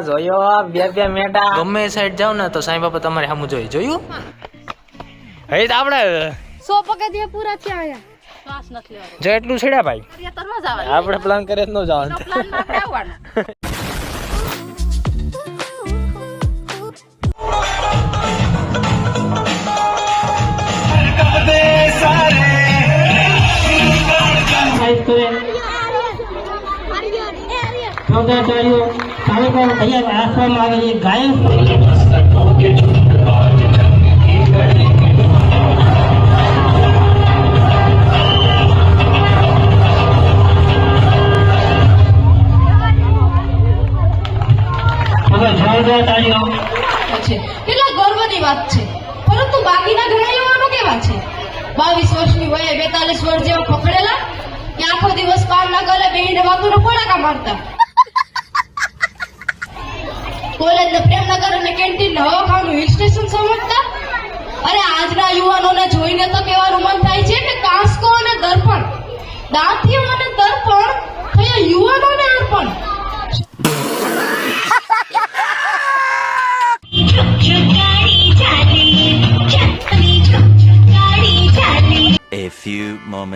જોયો જોયો બે બે મેટા ગમે એ સાઈડ જાવ ને તો સાંઈ બાપા તમારે સામું જોઈ જોયું? હે. તો આપણે સો પગથિયા પૂરા થયા આયા. શ્વાસ નથી લેવાનો. જો એટલું છેડ્યા ભાઈ? આપણે પ્લાન કરીએ તો ન જવાનું. પ્લાન ચોગાચાર્યો કાર્યક્રમ તૈયાર રાખવામાં આવેલી ગાયન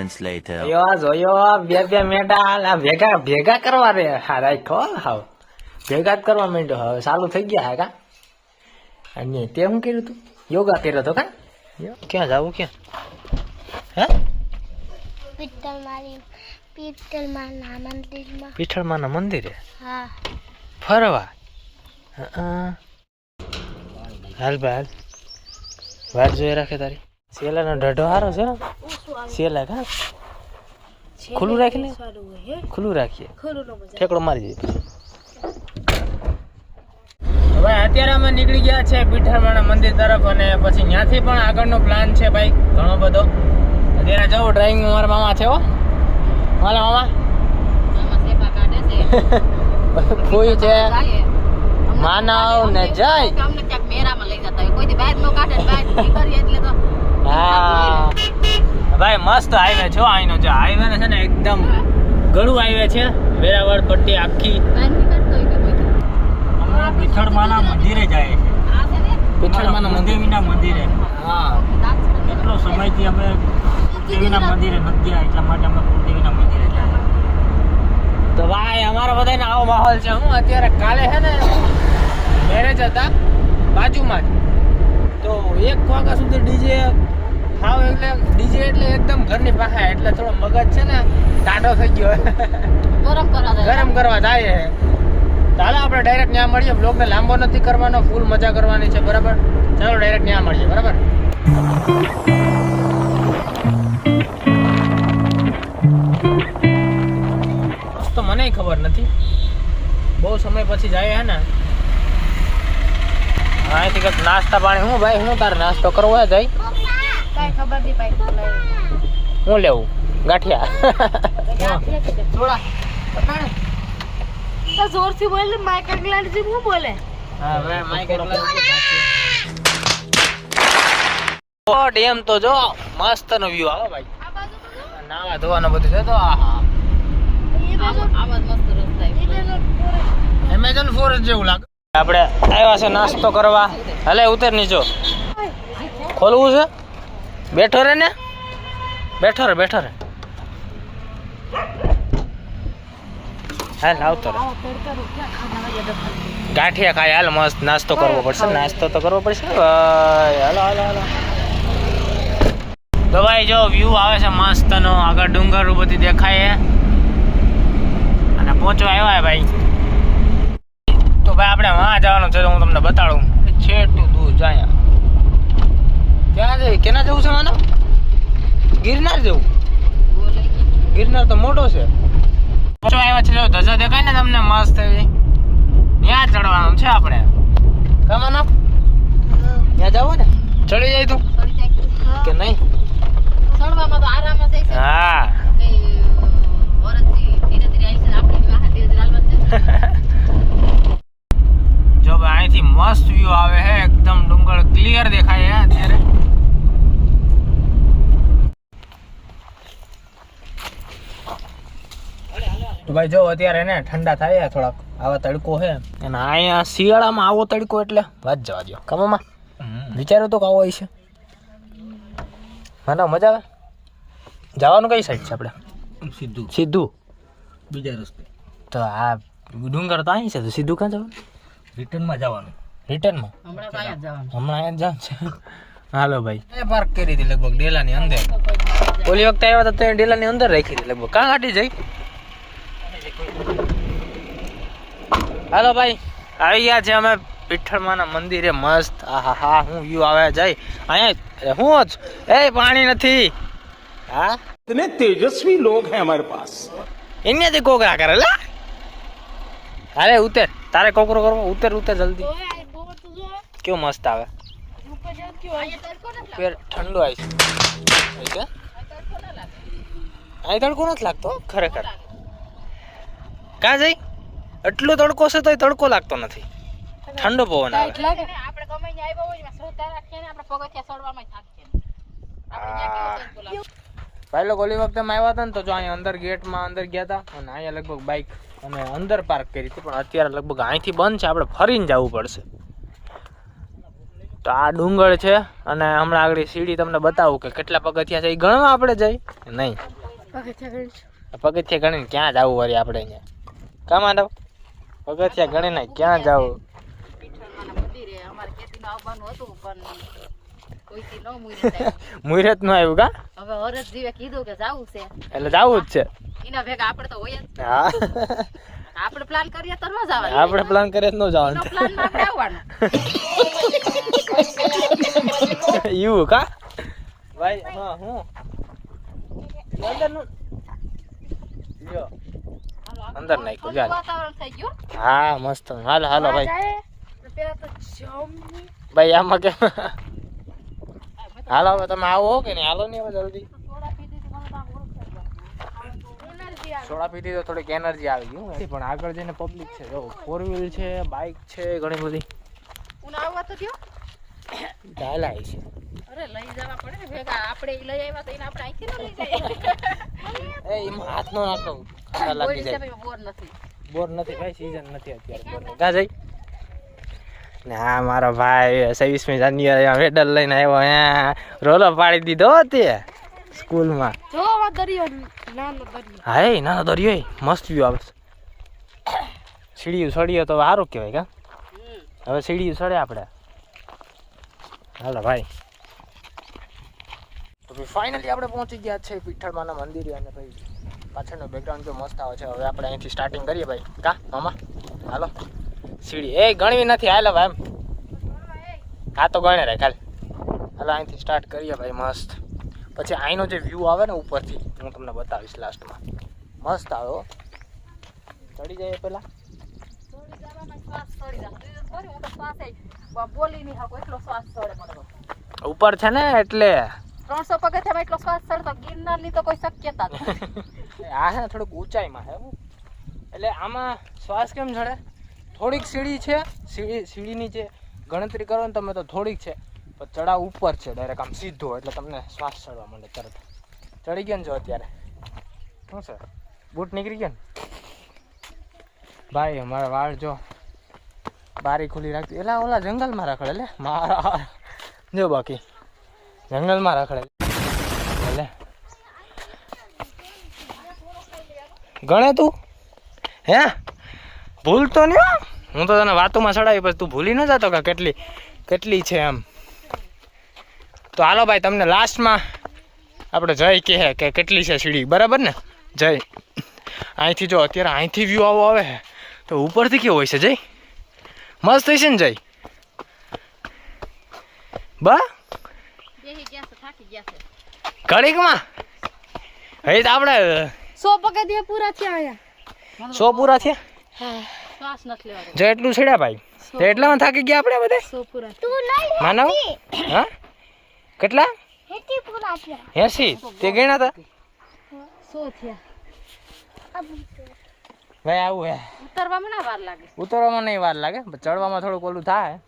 moments later. જોયો જોયો બે બે આ ભેગા ભેગા કરવા રે. હા રાખો હાવ. ભેગા જ કરવા માંડ્યો. હવે ચાલુ થઈ ગયા હા કા? અને તે શું કર્યું તું? યોગા કર્યો તો કા? ક્યાં જાવું ક્યાં? હે? પિત્તલ મારી પિત્તલ માના મંદિરમાં. પીઠળમાના મંદિરે? હા. ફરવા? હં. હાલ ભાઈ હાલ વાત જોઈ રાખે તારી. સેલાનો ઢઢો હારો છે હો. સેલા કા? ખુલ્લું રાખી લે. ખુલ્લું રાખીએ. ઠેકડો મારી જઈએ હવે અત્યારે અમે નીકળી ગયા છે પીઠામાના મંદિર તરફ અને પછી ત્યાંથી પણ આગળનો પ્લાન છે ભાઈ ઘણો બધો. અત્યારે જવું ડ્રાઇવિંગ મારા મામા છે હો. મારા મામા. કોઈ છે? માનવ ને જય. અમને ક્યાંક મેરામાં લઈ જતા હોય. કોઈ બહાર નો કાઢે બહાર નીકળીએ એટલે તો હા. ભાઈ મસ્ત હાઈવે છો અહીંનો જો હાઈવે ને છે ને એકદમ ગળું હાઈવે છે. વેરાવળ પટ્ટી આખી. પીઠળમાના મંદિરે જાય છે. પીથળમાના મંદિરના મંદિર. હા. કેટલો સમયથી અમે દેવીના મંદિરે નથી ગયા એટલા માટે અમે દેવીના મંદિરે જાય. તો ભાઈ અમારા બધાને આવો માહોલ છે. હું અત્યારે કાલે છે ને મેરેજ હતા બાજુમાં જ. તો એક વાગ્યા સુધી ડીજે હાવ એટલે ડીજે એટલે એકદમ ઘરની પાસે એટલે થોડો મગજ છે ને ટાઢો થઈ ગયો. ગરમ કરવા ગરમ કરવા જાય. ચાલો આપણે ડાયરેક્ટ ત્યાં મળીએ. બ્લોગને લાંબો નથી કરવાનો ફૂલ મજા કરવાની છે બરાબર? ચાલો ડાયરેક્ટ ત્યાં મળીએ બરાબર? તો મને ખબર નથી. બહુ સમય પછી જાય હે ને. અહીંથી કંઈક નાસ્તા પાણી હું ભાઈ હું તારે નાસ્તો કરવો હે જાય. કઈ ખબર નહીં ભાઈ હું લેવું? ગાંઠિયા. થોડા તો જોરથી બોલ માઇક આગળ હું બોલે? હા ભાઈ માઈક ઓ ડેમ તો જો મસ્ત નો વ્યૂ આવે ભાઈ. નાવા ધોવાનો બધું છે તો આહા. એમેઝોન ફોરેસ્ટ જેવું લાગે. આપણે આવ્યા છે નાસ્તો કરવા. હલે ઉતર નીચો. ખોલવું છે? બેઠો રે ને? બેઠો રે બેઠો રે. હાલ, આવતો રે. ગાંઠિયા ખાય, હાલ, મસ્ત નાસ્તો કરવો પડશે. નાસ્તો તો કરવો પડશે. હાલો તો ભાઈ, જો વ્યૂ આવે છે મસ્તનો. આગળ ડુંગર બધી દેખાય અને પહોંચવા આવ્યા ભાઈ. તો ભાઈ, આપણે વાં જવાનું છે હું તમને બતાડું. છેટું દૂર, જાય ક્યાં જઈ કેના જવું છે માનો? ગિરનાર જવું. ગિરનાર તો મોટો છે. પહોંચવા આવ્યા છે જો ધજા દેખાય ને તમને મસ્ત એવી. ત્યાં ચડવાનું છે આપણે? કમાનો ત્યાં જવું ને? ચડી જાય તું? કે નહીં? ચડવામાં તો આરામ જ છે. હા. કઈ વરસથી ધીરે ધીરે આવી છે ને આપણે વાહ ધીરે ધીરે હાલવાનું છે જો ભાઈ અહીંથી મસ્ત વ્યૂ આવે છે એકદમ ડુંગર ક્લિયર દેખાય છે અત્યારે. ભાઈ જો અત્યારે ને ઠંડા થાય થોડાક. આવા તડકો છે અને અહીંયા શિયાળામાં આવો તડકો એટલે વાત જવા દો કમામાં વિચાર્યું તો કે આવો છે. મને મજા આવે. જવાનું કઈ સાઈડ છે આપણે સીધું. સીધું. બીજા રસ્તે. તો આ ડુંગર તો અહીં છે તો સીધું ક્યાં જવાનું? રિટર્નમાં જવાનું. રિટર્નમાં? હમણાં અહીંયા જવાનું. હમણાં અહીંયા જ છે. હાલો ભાઈ. એ પાર્ક કરી હતી લગભગ ડેલાની અંદર. ઓલી વખતે આવ્યા હતા તે ડેલાની અંદર રાખી હતી લગભગ. કાં કાઢી જઈ? હાલો ભાઈ આવી ગયા છે અમે વિઠ્ઠલમાના મંદિરે મસ્ત આહા હા હું વ્યૂ આવે જાય અહીંયા હું જ એ પાણી નથી હા इतने तेजस्वी लोग हैं हमारे पास એનેથી કોકરા કરે લે અરે ઉતર તારે કોકરો કરવો ઉતર ઉતર જલ્દી ઓય આ બહુ તો જો કેવું મસ્ત આવે ઉપર જાવ કેવો પેર ઠંડુ આવી છે અહીં તડકો નથી લાગતો હો, ખરેખર કાં જઈ એટલો તડકો છે તોય તડકો લાગતો નથી. ઠંડો પવન આવે. પહેલો ગોલી વખતે અમે આવ્યા હતા ને તો જો અહીંયા અંદર ગેટમાં અંદર ગયા હતા અને અહીંયા લગભગ બાઇક અમે અંદર પાર્ક કરી હતી. પણ અત્યારે લગભગ અહીંથી બંધ છે. આપણે ફરીને જવું પડશે. તો આ ડુંગર છે અને હમણાં આગળ સીડી તમને બતાવું કે કેટલા પગથિયા છે. એ ગણવા આપણે જઈ? નહીં. પગથિયા ગણ પગથિયા ગણીને ક્યાં જવું વળી આપણે અહીંયા? કામ આડો? પગથિયા ના ક્યાં જાવ? વિઠ્ઠલમાના અમારે ખેતીમાં આવવાનું હતું પણ કોઈથી ન મૂકી દેતા. મુહૂર્તનું આવ્યું કા? હવે હરસજીવે કીધું કે જાવું છે. એટલે જવું જ છે. એના ભેગા આપણે તો હોય જ. હા. આપણે પ્લાન કરીએ તો ન જવાનું આપણે પ્લાન કરીએ તો ન જવાનું. પ્લાનમાં આપણે આવવાનું. યુ કા? ભાઈ હા હું? અંદરનું લ્યો. અંદર નાખ્યું ચાલ. ગયું. હા મસ્ત. હાલો હાલો ભાઈ. ભાઈ આમાં કેમ? હાલો હવે તમે આવો કે નહીં? હાલો નહીં હવે જલ્દી. સોડા પીધી તો થોડીક એનર્જી આવી ગઈ. પણ આગળ જઈને પબ્લિક છે. જો ફોર વ્હીલ છે બાઇક છે ઘણી બધી. ઉના આવવા તો દ્યો. ચાલાય છે. અરે લઈ જવા પડે ને. ભેગા આપણે લઈ આવ્યા તો એને આપણે અહીંથી ન લઈ જઈએ. એ એમાં હાથ નો નાખો લાગી જાય. બોર નથી. બોર નથી ભાઈ સીઝન નથી અત્યારે બોર જઈ. ને હા મારો ભાઈ છવ્વીસમી જાન્યુઆરી મેડલ લઈને આવ્યો અહીંયા રોલો પાડી દીધો તે સ્કૂલમાં. હા આ દરિયો નાનો દરિયો. મસ્ત વ્યૂ આવે સીડીયું સડીએ તો સારું કહેવાય કા? હવે સીડીયું સડે આપણે. હાલો ભાઈ. તો ફાઇનલી આપણે પહોંચી ગયા છે પીઠળમાના મંદિરે અને ભાઈ પાછળનો બેકગ્રાઉન્ડ જો મસ્ત આવે છે હવે આપણે અહીંથી સ્ટાર્ટિંગ કરીએ ભાઈ. કા મામા? હાલો. સીડી. એ ગણવી નથી હાલો ભાઈ એમ. હા તો ગણે રે ખાલી હાલો અહીંથી સ્ટાર્ટ કરીએ ભાઈ મસ્ત. પછી અહીંનો જે વ્યૂ આવે ને ઉપરથી હું તમને બતાવીશ લાસ્ટમાં મસ્ત આવ્યો. ચડી જાય મને ઉપર છે ને એટલે. ત્રણસો પગથિયામાં એટલો શ્વાસ ચડતો ગિરનારની તો કોઈ શક્યતા નથી. આ છે ને થોડુંક ઊંચાઈમાં છે. એટલે આમાં શ્વાસ કેમ ચડે થોડીક સીડી છે, સીડી, સીડીની જે ગણતરી કરો ને તમે તો થોડીક છે, પણ ચડાવ ઉપર છે ડાયરેક્ટ આમ સીધો, એટલે તમને શ્વાસ ચડવા માંડે તરત. ચડી ગયો ને જો અત્યારે. શું છે? બૂટ નીકળી ગયા ને? ભાઈ, અમારા વાળ જો બારી ખુલ્લી રાખતી એલા ઓલા જંગલમાં રખડે એટલે મારા જો બાકી. જંગલમાં રખડે લે ગણે તું? હે? ભૂલતો નહીં હો. હું તો તને વાતોમાં ચડાવી પછી તું ભૂલી ન જતો કે કેટલી કેટલી છે એમ. તો હાલો ભાઈ તમને લાસ્ટમાં આપણે જય કહે કે કેટલી છે સીડી બરાબર ને? જય. અહીંથી જો અત્યારે અહીંથી વ્યૂ આવો આવે તો ઉપરથી કેવો હોય છે જય? મસ્ત હોય છે ને જય? બા? ઘડીકમાં? હવે તો આપણે સો પગથિયા પૂરા થયા અહીંયા. સો પૂરા થયા? શ્વાસ નથી લેવાનો. જો એટલું છેડ્યા ભાઈ. તો એટલામાં થાકી ગયા આપણે બધે? સો પૂરા તું નહીં માનવ? હા? કેટલા? હેટી પૂરા થયા. એસી. તે ગણ્યા હતા? સો થયા. ભાઈ આવું હે. ઉતરવામાં ના વાર લાગે. ઉતરવામાં નહીં વાર લાગે. ચડવામાં થોડુંક ઓલું થાય.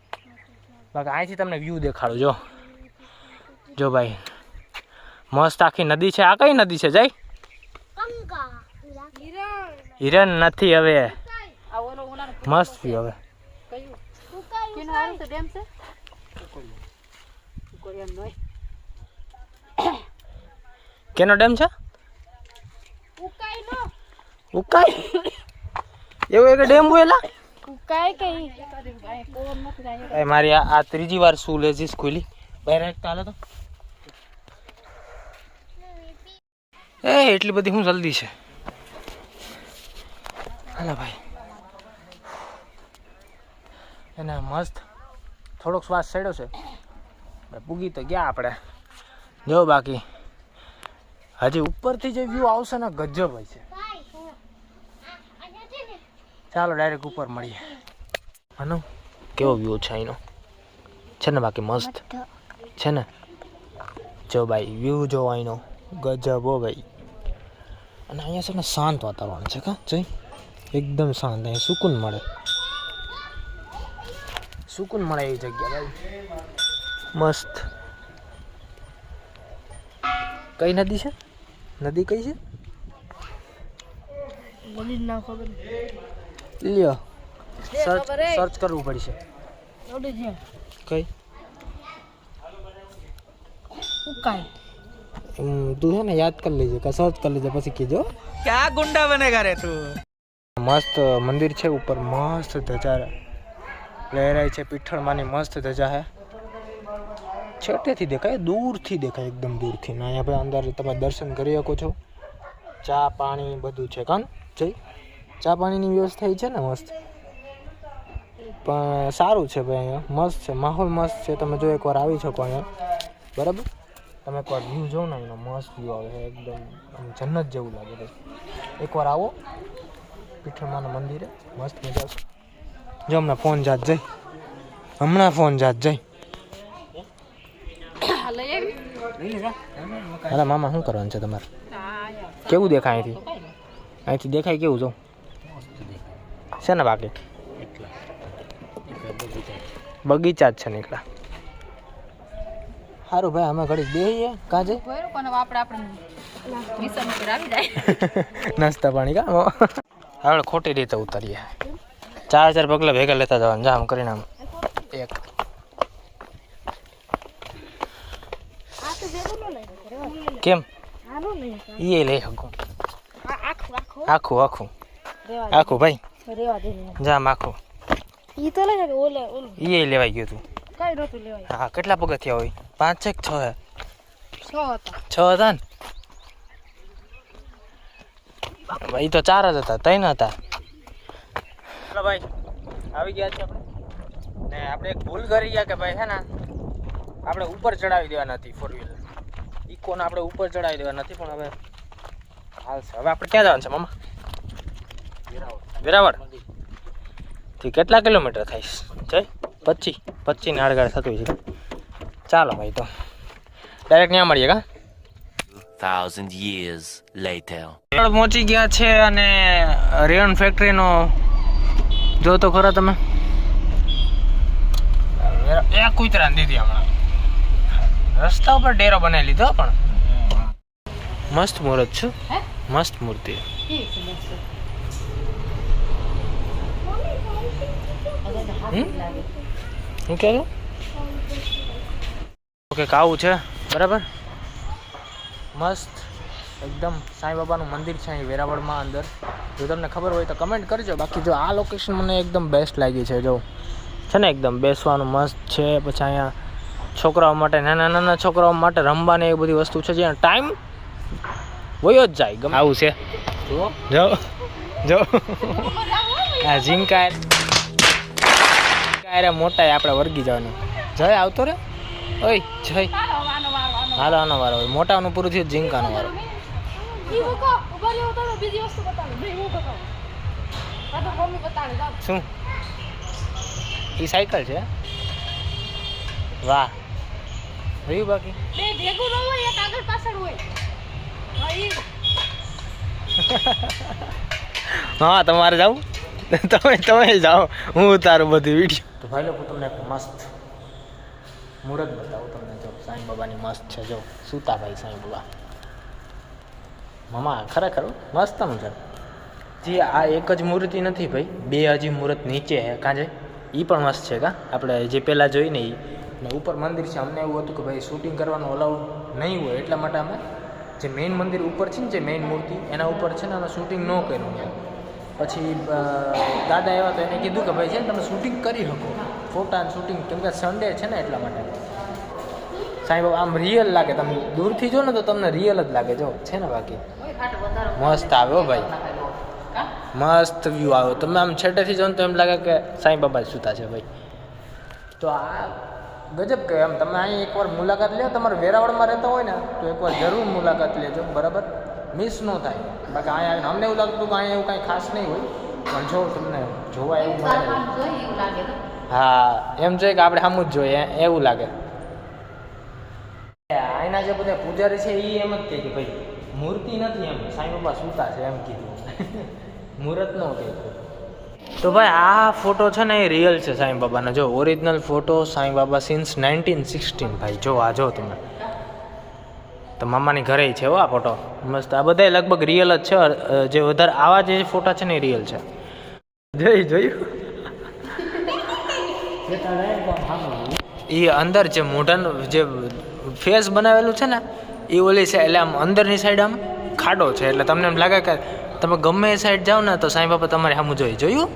બાકી અહીંથી તમને વ્યૂ દેખાડું જો. જો ભાઈ. મસ્ત આખી નદી છે. આ કઈ નદી છે જય? હિરણ નથી હવે. મસ્ત થયું હવે. કેનો ડેમ છે? ઉકાઈ. એવો એક ડેમ બોલા ઉકાઈ કઈ. મારી આ ત્રીજી વાર શું લેજીસ ખુલી બહાર એક તો. એ એટલી બધી હું જલ્દી છે. હાલા ભાઈ. એને મસ્ત થોડોક શ્વાસ ચડ્યો છે. પૂગી તો ગયા આપણે. જો બાકી. હજી ઉપરથી જે વ્યૂ આવશે ને ગજબ હોય છે. ચાલો ડાયરેક્ટ ઉપર મળીએ. હનો કેવો વ્યૂ છે અહીંનો? છે ને બાકી મસ્ત? છે ને? જો ભાઈ વ્યૂ જો અહીંનો. ગજબ હો ભાઈ. અને અહીંયા છે ને શાંત વાતાવરણ છે કા જઈ એકદમ શાંત અહીંયા સુકૂન મળે. સુકૂન મળે એવી જગ્યા ભાઈ. મસ્ત. કઈ નદી છે? નદી કઈ છે? લ્યો. સર્ચ કરવું પડશે. કઈ? ઉકાઈ. તું છે ને યાદ કરી લેજે કે સર્ચ કરી લેજે પછી કીજો ક્યાં ગુંડા બનેગા રે તું મસ્ત મંદિર છે ઉપર મસ્ત ધજા લહેરાય છે પીઠળમાંની મસ્ત ધજા હે છેટેથી દેખાય દૂરથી દેખાય એકદમ દૂરથી ને અહીંયા ભાઈ અંદર તમે દર્શન કરી શકો છો। ચા પાણી બધું છે કાન? જઈ ચા પાણીની વ્યવસ્થા છે ને મસ્ત? પણ સારું છે ભાઈ અહીંયા મસ્ત છે માહોલ મસ્ત છે તમે જો એકવાર આવી શકો અહીંયા. બરાબર? તમે એકવાર વ્યૂ જોવો ને, એનો મસ્ત વ્યૂ આવે છે, એકદમ આમ જન્નત જેવું લાગે છે. એકવાર આવો, પીઠળમાના મંદિરે, મસ્ત મજા આવશે. જો હમણાં ફોન જાત જઈ. હમણાં ફોન જાત જઈ. અરે મામા, શું કરવાનું છે તમારે? કેવું દેખાય અહીંથી? અહીંથી દેખાય કેવું, જો? છે ને બાકી? બગીચા જ છે નીકળ્યા સારું ભાઈ અમે ઘડીક બેહીએ. કાજે જઈ? પણ આપણે આપણે મિશન ઉપર આવી જાય. નાસ્તા પાણી કા? હવે ખોટી રીતે ઉતારીએ. ચાર ચાર પગલા ભેગા લેતા જવાનું જામ કરીને આમ. એક. કેમ? એ લઈ શકું. આખું આખું. આખું ભાઈ? જામ આખું. ઈ તો લઈ શકે ઓલે ઓલું. એ લેવાઈ ગયું તું. કઈ નતું લેવાય હા કેટલા પગથિયા હોય? પાંચ છે છ હે છ હતા ને? ભાઈ તો ચાર જ હતા ત્રણ હતા. ચાલો ભાઈ આવી ગયા છે આપણે. ને આપણે એક ભૂલ કરી ગયા કે ભાઈ છે ને આપણે ઉપર ચડાવી દેવા નથી ફોર વ્હીલર ઇકોને આપણે ઉપર ચડાવી દેવા નથી પણ હવે હાલ છે. હવે આપણે ક્યાં જવાનું છે મામા? વેરાવળ. થી કેટલા કિલોમીટર થાય? છે પચીસ પચીસ ને આડગાડ થતું છે. ચાલો ભાઈ તો. ડાયરેક્ટ ત્યાં મળીએ કા? Thousand years later. આગળ પહોંચી ગયા છે અને રેયન ફેક્ટરીનો જો તો ખરા તમે. એ કૂતરા દીધી હમણાં. રસ્તા ઉપર ડેરો બનાવી લીધો પણ. મસ્ત મુહૂર્ત છે. હે? મસ્ત મૂર્તિ. હું છે શું કહે ઓકે આવું છે. બરાબર? મસ્ત. એકદમ સાંઈ બાબાનું મંદિર છે અહીં વેરાવળમાં અંદર. જો તમને ખબર હોય તો કમેન્ટ કરજો. બાકી જો આ લોકેશન મને એકદમ બેસ્ટ લાગી છે જો. છે ને એકદમ બેસવાનું મસ્ત છે. પછી અહીંયા છોકરાઓ માટે નાના નાના છોકરાઓ માટે રમવાની એવી બધી વસ્તુ છે જ્યાં ટાઈમ વયો જ જાય. ગમે આવું છે. જો. જો. આ ઝીંકા મોટા આપણે વર્ગી જવાનું. જય આવતો રે. ઓય, જય. હાલો, આનો વારો મોટાનું પૂરું થયું, ઝીંકાનો વારો. શું? એ સાયકલ છે? વાહ. રહ્યું બાકી? હા, તમારે જાવું તમે તમે જાઓ. હું ઉતારું બધી વીડિયો તો ભાઈ લોકો તમને મસ્ત મુહૂર્ત બતાવું તમને જો, સાંઈ બાબાની મસ્ત છે જો સુતા ભાઈ સાંઈ બાબા. મમા, ખરેખર મસ્ત છે. જે આ એક જ મૂર્તિ નથી ભાઈ, બે હજી મૂર્ત નીચે છે? કાંજે એ પણ મસ્ત છે કા? આપણે જે પહેલાં જોઈ ને એ ઉપર મંદિર છે, અમને એવું હતું કે ભાઈ શૂટિંગ કરવાનું અલાઉડ નહીં હોય, એટલા માટે અમે જે મેઇન મંદિર ઉપર છે ને, જે મેઇન મૂર્તિ, એના ઉપર છે ને, અમે શૂટિંગ ન કર્યું એમ પછી દાદા એવા તો એને કીધું કે ભાઈ, છે ને, તમે શૂટિંગ કરી શકો. ફોટા શૂટિંગ, કેમ કે સન્ડે છે ને એટલા માટે. સાંઈ બાબા આમ રિયલ લાગે, તમે દૂરથી જો ને તો તમને રિયલ જ લાગે, જો, છે ને બાકી? મસ્ત આવ્યો ભાઈ. મસ્ત વ્યૂ આવ્યો તમે આમ છેટેથી જો ને તો એમ લાગે કે સાંઈ બાબા સૂતા છે ભાઈ. તો આ ગજબ કે એમ. તમે અહીં એકવાર મુલાકાત લ્યો, તમારે વેરાવળમાં રહેતા હોય ને, તો એકવાર જરૂર મુલાકાત લેજો, બરાબર? મિસ ન થાય. બાકી અહીંયા અમને એવું લાગતું કે અહીંયા એવું કાંઈ ખાસ નહીં હોય. પણ જો તમને જોવા એવું તો. હા એમ છે કે આપણે સામું જ જોઈએ એવું લાગે. આના જે બધા પૂજારી છે એ એમ જ કહે કે ભાઈ મૂર્તિ નથી એમ. સાંઈ બાબા સૂતા છે એમ કીધું. મુહૂર્ત નો કહે. તો ભાઈ આ ફોટો છે ને એ રિયલ છે સાંઈ બાબાનો જો ઓરિજિનલ ફોટો સાંઈ બાબા સિન્સ નાઇન્ટીન સિક્સટીન ભાઈ. જો આ જો તમે. તો મામાની ઘરે છે હો આ ફોટો. મસ્ત આ બધા લગભગ રિયલ જ છે. જે વધારે આવા જે ફોટા છે ને એ રિયલ છે. જોઈ જોયું. એ અંદર જે મોઢાનું જે ફેસ બનાવેલું છે ને એ ઓલી છે એટલે આમ અંદરની સાઈડ આમ ખાડો છે. એટલે તમને એમ લાગે કે તમે ગમે એ સાઈડ જાઓ ને, તો સાંઈ બાપા તમારે સામું જોઈ. જોયું?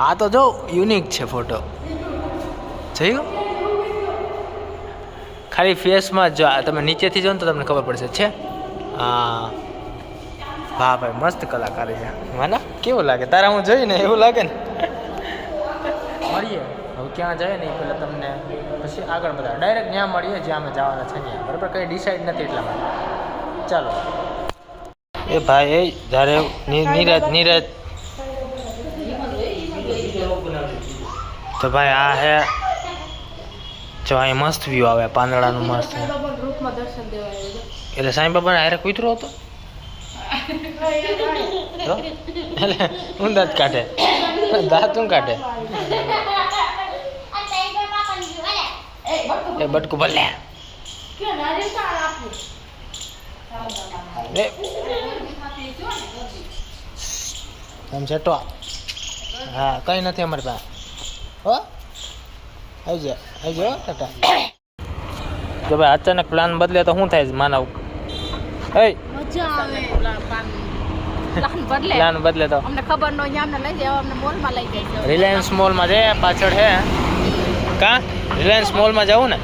આ તો જો યુનિક છે ફોટો જોયું? ખાલી ફેસમાં જો તમે નીચેથી જો ને, તો તમને ખબર પડશે. છે? હા. વાહ ભાઈ, મસ્ત કલાકારી છે. મને કેવું લાગે? તારા હું જોઈને એવું લાગે ને? મળીએ. ક્યાં જાય ને એ પહેલાં તમને. પછી આગળ બધા. ડાયરેક્ટ ત્યાં મળીએ જ્યાં અમે જવાના છે ત્યાં. બરાબર? કંઈ ડિસાઈડ નથી એટલા માટે. ચાલો. એ ભાઈ એ જ્યારે નીરજ નીરજ. તો ભાઈ આ હે. જો અહીં મસ્ત વ્યૂ આવે પાંદડાનું મસ્ત. એટલે સાંઈ બાબાને હારે કૂતરો હતો? તો? એટલે હું દાંત કાઢે. દાંત કાઢે. એ બટકું ભલે. એમ છે હા કંઈ નથી અમારી પાસે. હો? આવજો આવજો ટાટા. જો ભાઈ અચાનક પ્લાન બદલે તો શું થાય છે માનવ? એ મજા આવે. પ્લાન બદલે. તો. અમને ખબર ન હોય અમને લઈ જાય અમને મોલમાં લઈ જાય રિલાયન્સ મોલમાં છે પાછળ છે. કા? રિલાયન્સ મોલમાં જવું ને?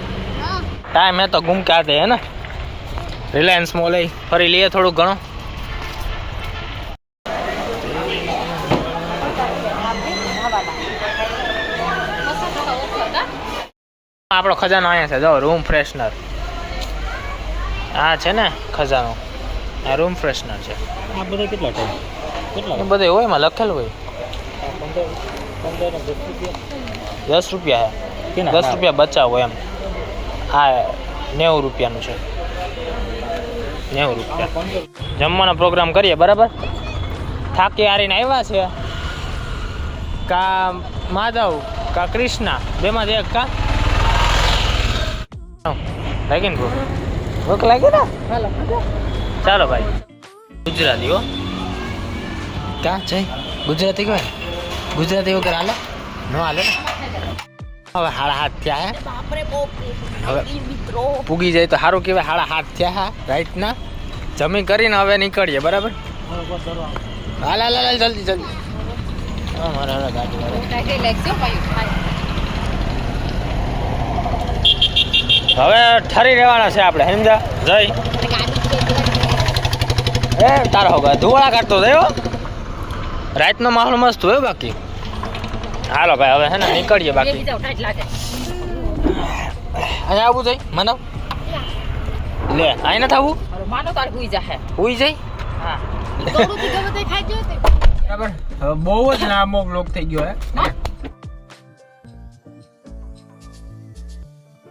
ટાઈમ હે તો ગુમ કે હે ને? રિલાયન્સ મોલ એ. ફરી લઈએ થોડું ઘણું. આપણો ખજાનો અહીંયા છે. જો રૂમ ફ્રેશનર આ છે ને ખજાનો. આ રૂમ ફ્રેશનર છે. આ બધા કેટલા ટાઈમ કેટલા? એ બધે હોય એમાં લખેલું હોય. દસ રૂપિયા. દસ રૂપિયા? દસ રૂપિયા બચાવો એમ. હા નેવું રૂપિયાનું છે. નેવું રૂપિયા. જમવાનો પ્રોગ્રામ કરીએ બરાબર? થાકી હારીને આવ્યા છે. કા માધવ કા કૃષ્ણા બેમાં એક કા? લાગી ને ભૂખ? ભૂખ લાગી ને? ચાલો ભાઈ. ગુજરાતી હો. કા જય? ગુજરાતી કહેવાય? ગુજરાતી વગર હાલે? ન હાલે ને? હવે હાડા હાથ થયા હવે પૂગી જાય તો સારું કહેવાય હાડા હાથ થયા હા રાઈટ ના જમી કરીને હવે નીકળીએ બરાબર? હાલ હાલ હાલ જલ્દી જલ્દી. હવે ઠરી રહેવાના છે આપણે સમજા જય. એ તારો હોગા ધુવાળા કાઢતો થયો રાતનો માહોલ મસ્ત હોય બાકી. હાલો ભાઈ હવે હે ને નીકળીએ બાકી. અહીંયા આવું જઈ મને લે અહીં નથી આવું? હવે માનો તાર હુઈ જાહે. ઉઈ જઈ? હા. થોડુંથી ગમે તે ગયો તે. બરાબર. હવે બહુ જ લાંબો બ્લોક થઈ ગયો હે?